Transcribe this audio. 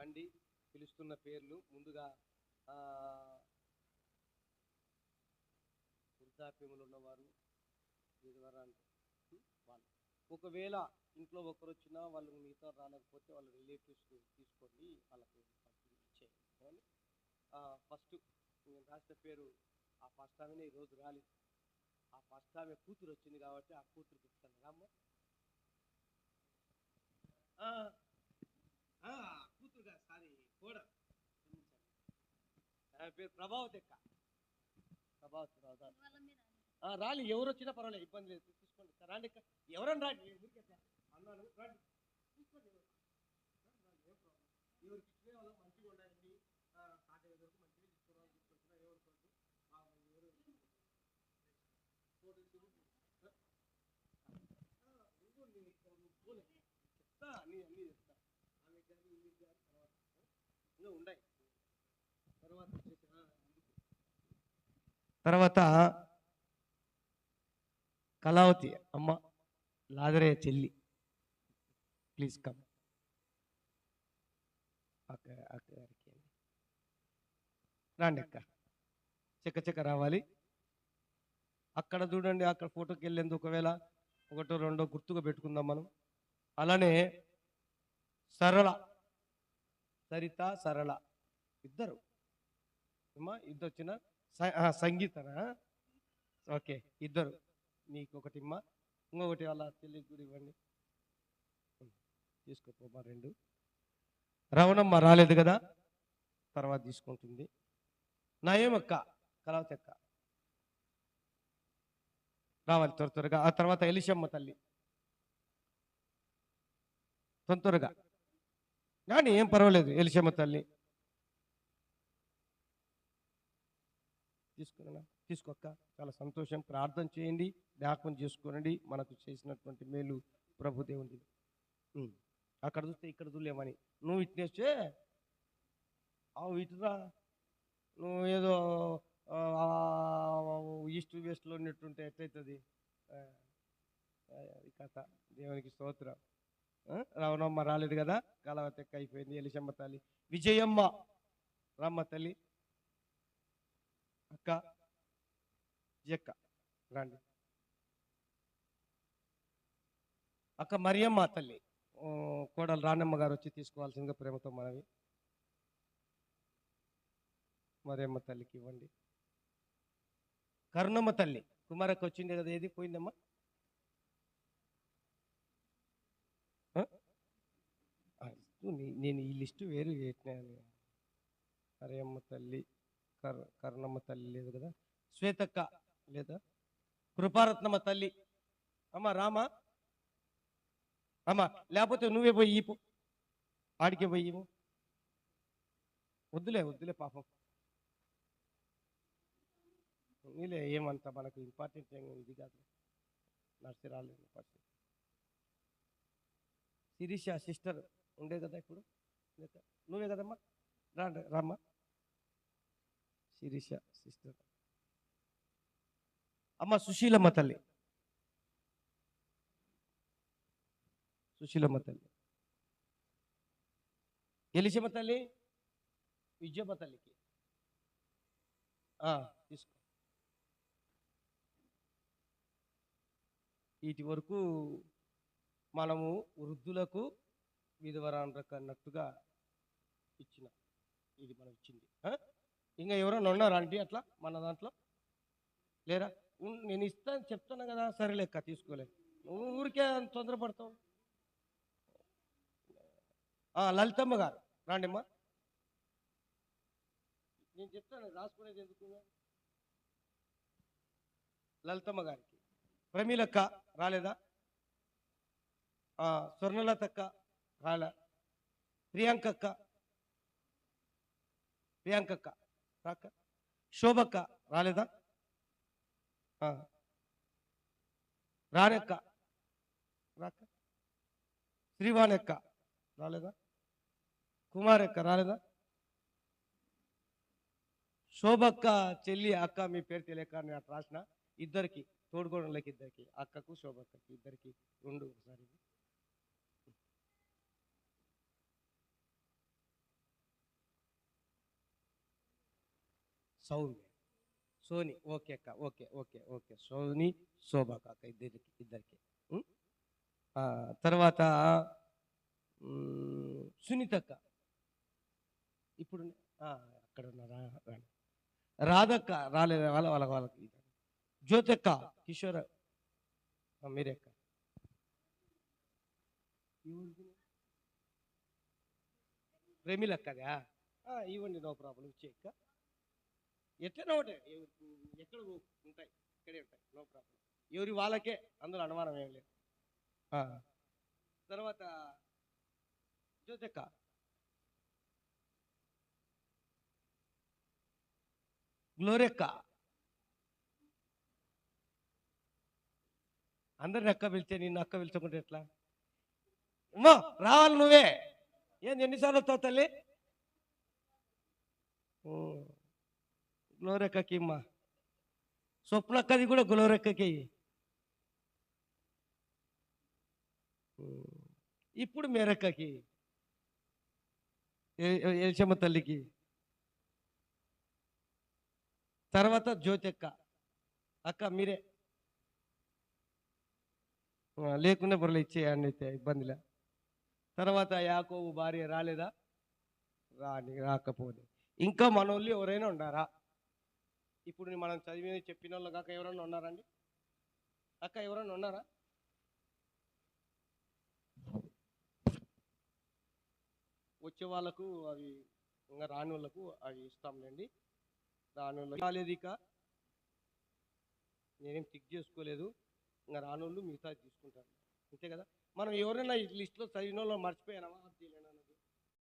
రండి పిలుస్తున్న పేర్లు ముందుగా వృద్ధాప్యములు ఉన్నవారు విధవరాలు వాళ్ళు. ఒకవేళ ఇంట్లో ఒకరు వచ్చినా వాళ్ళు మిగతా రాలేకపోతే వాళ్ళ రిలేటివ్స్ తీసుకోండి వాళ్ళకి ఇచ్చేయండి ఫస్ట్ నేను రాసిన పేరు ఆ ఫస్ట్ ఆమెనే ఈరోజు రాలేదు. ఆ ఫస్ట్ ఆమె కూతురు వచ్చింది కాబట్టి ఆ కూతురు చెప్తాను. రామ్మ ఆ, ఆ, కూతురు కాదు సారీ కూడా ఆమె పేరు ప్రభావతి అక్క. ప్రభావతి రాలి ఎవరు వచ్చినా పర్వాలేదు ఇబ్బంది లేదు. తీసుకోండి రాండి అక్క. ఎవరన్నా రాండి. అన్నాను. రాండి. తీసుకోండి ఎవరు. రాండి, రాండి, ఏం ప్రాబ్లం. ఎవరికి ఇచ్చినా వాళ్ళు మంచిగా ఉండాలండి. వరకు తీసుకోవాలి తీసుకొచ్చినా ఎవరు. చెప్తా అన్ని అన్ని చెప్తా. ఆమె కానీ ఈమె కానీ తర్వాత ఇంకా ఉన్నాయి తర్వాత వచ్చేసి ఆ, ముందుకు. తర్వాత కళావతి అమ్మ లాదరయ్య చెల్లి. ప్లీజ్ కమ్ అక్క అక్క గారికి అక్క. చెక్క చెక్క రావాలి. అక్కడ చూడండి అక్కడ ఫోటోకి వెళ్ళేందుకు ఒకవేళ ఒకటో రెండో గుర్తుగా పెట్టుకుందాం మనం. అలానే సరళ సరిత సరళ. ఇద్దరు. అమ్మా ఇద్దరు వచ్చిన? సంగీతనా? ఓకే ఇద్దరు. నీకు ఒకటి ఇమ్మ ఇంకొకటి వాళ్ళ తెలియదు కూడా ఇవ్వండి. తీసుకోపోమా రెండు. రవణమ్మ రాలేదు కదా? తర్వాత తీసుకుంటుంది. నయమక్క కలవతి అక్క రావాలి త్వర త్వరగా. ఆ తర్వాత ఎలిషమ్మ తల్లి. తొందరగా త్వరగా. కానీ ఏం పర్వాలేదు ఎలిషమ్మ తల్లి. తీసుకున్నా తీసుకోక్క చాలా సంతోషం. ప్రార్థన చేయండి జ్ఞాపకం చేసుకోనండి. మనకు చేసినటువంటి మేలు ప్రభుదేవుడి అక్కడ చూస్తే ఇక్కడ చూడలేమని. నువ్వు ఇట్నేస్తే అవు ఇటురా నువ్వు ఏదో ఈస్ట్ వెస్ట్లో ఉన్నట్టుంటే ఎట్లయితుంది? ఆ, ఈ కథ. దేవునికి స్తోత్రం. రావణమ్మ రాలేదు కదా? కలవతెక్క అయిపోయింది. ఎలిసమ్మ తల్లి. విజయమ్మ. రమ్మ తల్లి. అక్క జక్క రండి. అక్క మరియమ్మ తల్లి. కోడలు రానమ్మ గారు వచ్చి తీసుకోవాల్సిందిగా ప్రేమతో మనవి. మరియమ్మ తల్లికి ఇవ్వండి. కరుణమ్మ తల్లి. కుమారక్క వచ్చింది కదా ఏది పోయిందమ్మా? నేను ఈ లిస్టు వేరు పెట్టినాను మరియమ్మ తల్లి. కర్ కరుణమ్మ తల్లి లేదు కదా? శ్వేతక్క లేదా? కృపారత్నమ్మ తల్లి. అమ్మ రామా? అమ్మ లేకపోతే నువ్వే పోయి ఈపు. ఆడికే పోయి వద్దులే వద్దులే పాపం. నీలే ఏమంత మనకు ఇంపార్టెంట్ ఇది కాదు. నర్సి రాలేదు ఇంపార్టెంట్ శిరీష సిస్టర్ ఉండే కదా ఇప్పుడు? నువ్వే కదమ్మా? రా రామ్మా. శిరీష సిస్టర్. అమ్మ సుశీలమ్మ తల్లి. సుశీలమ్మ తల్లి. ఎలిశమ్మ తల్లి విజయమ్మ తల్లికి. తీసుకో. వీటి వరకు మనము వృద్ధులకు విధవరాండ్రకు అన్నట్టుగా ఇచ్చిన ఇది మనం ఇచ్చింది ఇంకా ఎవరైనా ఉన్నారా అండి అట్లా? మన దాంట్లో? లేరా? నేను ఇస్తాను చెప్తాను కదా సరే లెక్క తీసుకోలే నువ్వు ఊరికే అంత తొందరపడతావు? లలితమ్మ గారు రాండిమ్మా. నేను చెప్తాను రాసుకునేది ఎందుకు? లలితమ్మ గారికి. ప్రమీలక్క రాలేదా? స్వర్ణలతక్క రాలే. ప్రియాంకక్క. ప్రియాంకక్క. రాక. శోభక్క రాలేదా? రానక్క రాక. శ్రీవాణక్క రాలేదా? కుమారక్క రాలేదా? శోభక్క చెల్లి అక్క మీ పేరు తెలియక నేను అట్లా రాసిన. ఇద్దరికి తోడుకోవడంలోకి ఇద్దరికి అక్కకు శోభక్కకి ఇద్దరికి రెండు ఒకసారి. సౌమ్య. సోని ఓకే అక్క ఓకే ఓకే ఓకే. సోని శోభాక కాక ఇద్దరికి ఇద్దరికి. తర్వాత సునీత సునీతక్క ఇప్పుడు అక్కడ ఉన్నారా రాధక్క రాలేదు వాళ్ళ వాళ్ళ వాళ్ళకి జ్యోతక్క కిషోర్ మీరే అక్క. ప్రేమిలక్కదా ఇవ్వండి నో ప్రాబ్లం. ఇచ్చేయక్క ఎట్లనే ఉంటాయి ఎక్కడ ఉంటాయి. ఇక్కడే ఉంటాయి. నో ప్రాబ్లం ఎవరి వాళ్ళకే అందులో అనుమానం ఏం లేదు. తర్వాత జ్యోతక్క గ్లోరెక్క అందరిని అక్క పిలిచే నిన్ను అక్క పిలుచుకుంటే ఎట్లా? అమ్మో రావాలి నువ్వే. ఏంది ఎన్నిసార్లు వస్తావు తల్లి? గ్లోరెక్కకి ఇమ్మా స్వప్నక్కది కూడా గ్లోరెక్కకి ఇప్పుడు మేరక్కకి ఎల్చమ్మ తల్లికి తర్వాత జ్యోతక్క అక్క మీరే లేకుండా బుర్రలు ఇచ్చేయండి అయితే ఇబ్బందిలే తర్వాత యాకోబు భార్య రాలేదా రాని రాకపోతే ఇంకా మనోళ్ళు ఎవరైనా ఉండారా ఇప్పుడు మనం చదివి చెప్పిన వాళ్ళు కాక ఎవరైనా ఉన్నారండి? అక్క ఎవరైనా ఉన్నారా? వచ్చే వాళ్ళకు అవి ఇంకా రాని వాళ్ళకు అవి ఇస్తాంలేండి. రాని వాళ్ళకి రాలేదు ఇక. నేనేం టిక్ చేసుకోలేదు. ఇంకా రాని వాళ్ళు మిగతా తీసుకుంటారు. అంతే కదా? మనం ఎవరైనా ఈ లిస్ట్లో చదివిన వాళ్ళు మర్చిపోయానా అది